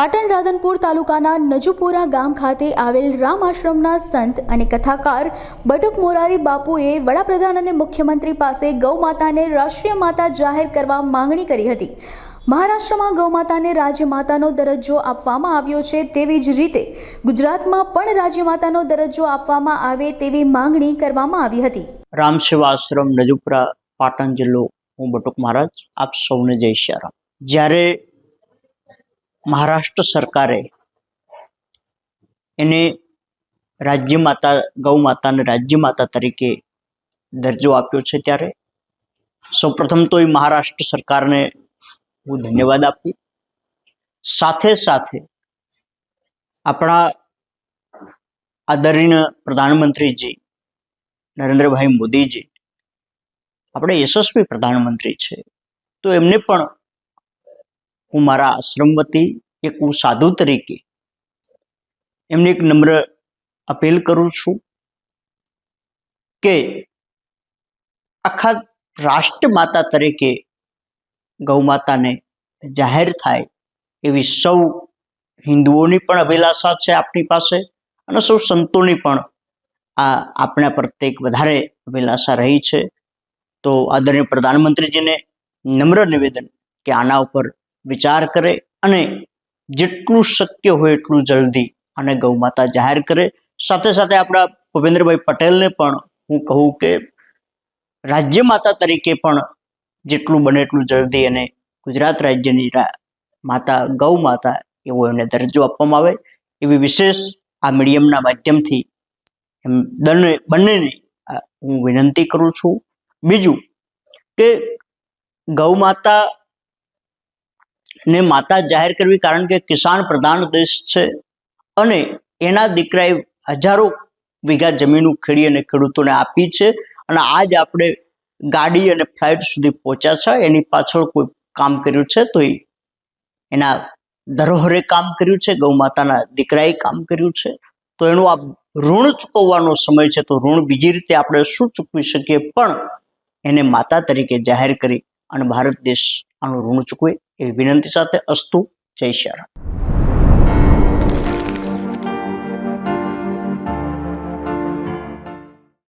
પાટણ રાધનપુર તાલુકાના નજુપુરા ગામ ખાતે આવેલ રામ આશ્રમના સંત અને કથાકાર બટુક મોરારી બાપુએ વડાપ્રધાન અને મુખ્યમંત્રી પાસે ગૌમાતાને રાષ્ટ્રીય માતા જાહેર કરવા માંગણી કરી હતી. મહારાષ્ટ્રમાં ગૌમાતાને રાજ્ય માતાનો દરજ્જો આપવામાં આવ્યો છે તેવી જ રીતે ગુજરાતમાં પણ રાજ્ય માતાનો દરજ્જો આપવામાં આવે તેવી માંગણી કરવામાં આવી હતી. રામ સેવા આશ્રમ નજુપુરા પાટણ જિલ્લો, હું બટુક મહારાજ, આપ સૌને જય શ્યારામ જ્યારે મહારાષ્ટ્ર સરકારે એને રાજ્ય માતા, ગૌ માતાને રાજ્ય માતા તરીકે દરજ્જો આપ્યો છે ત્યારે. સૌપ્રથમ તો એ મહારાષ્ટ્ર સરકારને હું ધન્યવાદ આપું. સાથે સાથે આપણા આદરણીય પ્રધાનમંત્રીજી નરેન્દ્રભાઈ મોદીજી, આપણે યશસ્વી પ્રધાનમંત્રી છે. તો એમને પણ હું મારા આશ્રમ વતી એક હું સાધુ તરીકે એમને એક નમ્ર અપીલ કરું છું કે આખા રાષ્ટ્ર માતા તરીકે ગૌ માતાને જાહેર થાય એવી સૌ હિન્દુઓની પણ અભિલાષા છે આપણી પાસે અને સૌ સંતોની પણ આ આપણા પ્રત્યેક વધારે અભિલાષા રહી છે. તો આદરણીય પ્રધાનમંત્રીજીને નમ્ર નિવેદન કે આના ઉપર વિચાર કરે અને જેટલું શક્ય હોય એટલું જલ્દી અને ગૌ માતા જાહેર કરે. સાથે સાથે આપણા ભૂપેન્દ્રભાઈ પટેલને પણ હું કહું કે રાજ્ય માતા તરીકે પણ જેટલું બને એટલું જલ્દી અને ગુજરાત રાજ્યની માતા, ગૌ માતા એવો એમને દરજ્જો આપવામાં આવે. એવી વિશેષ આ મીડિયમના માધ્યમથી એમ બંને, બંનેને હું વિનંતી કરું છું. બીજું કે ગૌ માતા ને માતા જાહેર કરવી કારણ કે કિસાન પ્રધાન દેશ છે. અને એના દીકરાએ હજારો વીઘા જમીન ખેડી અને ખેડૂતોને આપી છે. અને આજ આપણે ગાડી અને ફ્લાઇટ સુધી પહોંચ્યા છે. એની પાછળ કોઈ કામ કર્યું છે તો એના ધરોહરે કામ કર્યું છે. ગૌ માતાના દીકરાએ કામ કર્યું છે. તો એનું આ ઋણ ચૂકવવાનો સમય છે તો ઋણ બીજી રીતે આપણે શું ચૂકવી શકીએ? પણ એને માતા તરીકે જાહેર કરી અને ભારત દેશ આનું ઋણ ચૂકવે એવી વિનંતી સાથે અસ્તુ. જય શ્રી રામ.